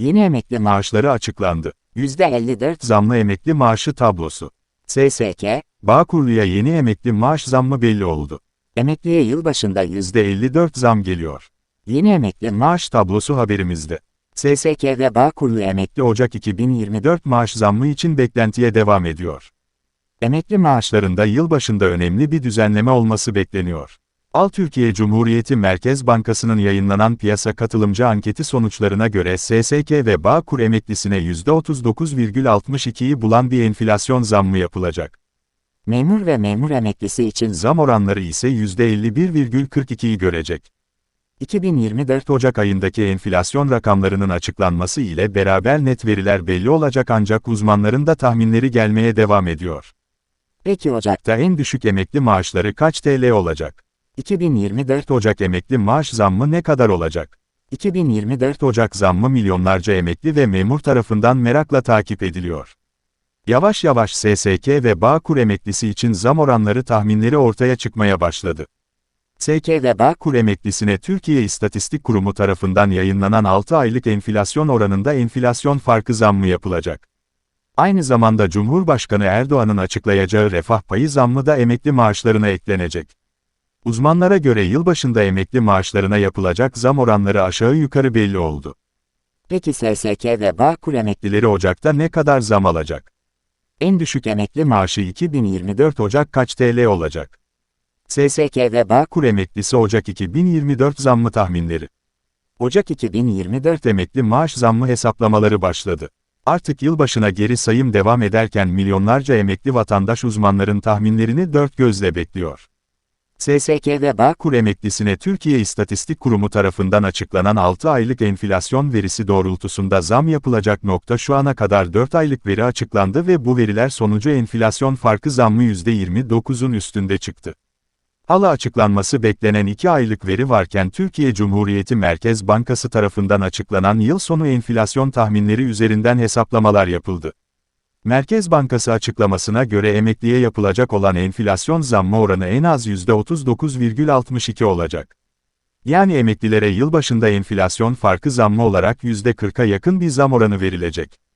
Yeni emekli maaş Maaşları açıklandı. %54 Zamlı emekli maaşı tablosu. SSK, Bağkurlu'ya yeni emekli maaş zammı belli oldu. emekliye yılbaşında yüzde 54 zam geliyor. yeni emekli maaş tablosu haberimizde. SSK ve Bağkurlu emekli Ocak 2024 maaş zammı için beklentiye devam ediyor. emekli maaşları Maaşlarında yılbaşında önemli bir düzenleme olması bekleniyor. Al Türkiye Cumhuriyeti Merkez Bankası'nın yayınlanan piyasa katılımcı anketi sonuçlarına göre SSK ve Bağkur emeklisine %39,62'yi bulan bir enflasyon zammı yapılacak. memur ve memur emeklisi için Zam oranları ise %51,42'yi görecek. 2024 Ocak ayındaki enflasyon rakamlarının açıklanması ile beraber net veriler belli olacak ancak uzmanların da tahminleri gelmeye devam ediyor. Peki Ocak'ta en düşük emekli maaşları kaç TL olacak? 2024 Ocak emekli maaş zammı ne kadar olacak? 2024 Ocak zammı milyonlarca emekli ve memur tarafından merakla takip ediliyor. Yavaş yavaş SSK ve Bağkur emeklisi için zam oranları tahminleri ortaya çıkmaya başladı. SK ve Bağkur Kur emeklisine Türkiye İstatistik Kurumu tarafından yayınlanan 6 aylık enflasyon oranında enflasyon farkı zammı yapılacak. Aynı zamanda Cumhurbaşkanı Erdoğan'ın açıklayacağı refah payı zammı da emekli maaşlarına eklenecek. Uzmanlara göre yılbaşında emekli maaşlarına yapılacak zam oranları aşağı yukarı belli oldu. Peki SSK ve Bağkur emekli Emeklileri Ocak'ta ne kadar zam alacak? en düşük emekli maaşı Maaşı 2024 Ocak kaç TL olacak? SSK ve Bağkur Kur emeklisi Ocak 2024 zammı tahminleri. Ocak 2024 emekli maaş zammı hesaplamaları başladı. Artık yılbaşına geri sayım devam ederken milyonlarca emekli vatandaş uzmanların tahminlerini dört gözle bekliyor. SSK ve Bağkur Kur emeklisine Türkiye İstatistik Kurumu tarafından açıklanan 6 aylık enflasyon verisi doğrultusunda zam yapılacak nokta şu ana kadar 4 aylık veri açıklandı ve bu veriler sonucu enflasyon farkı zammı %29'un üstünde çıktı. Hala açıklanması beklenen 2 aylık veri varken Türkiye Cumhuriyeti Merkez Bankası tarafından açıklanan yıl sonu enflasyon tahminleri üzerinden hesaplamalar yapıldı. Merkez Bankası açıklamasına göre emekliye yapılacak olan enflasyon zammı oranı en az %39,62 olacak. Yani emeklilere yılbaşında enflasyon farkı zammı olarak %40'a yakın bir zam oranı verilecek.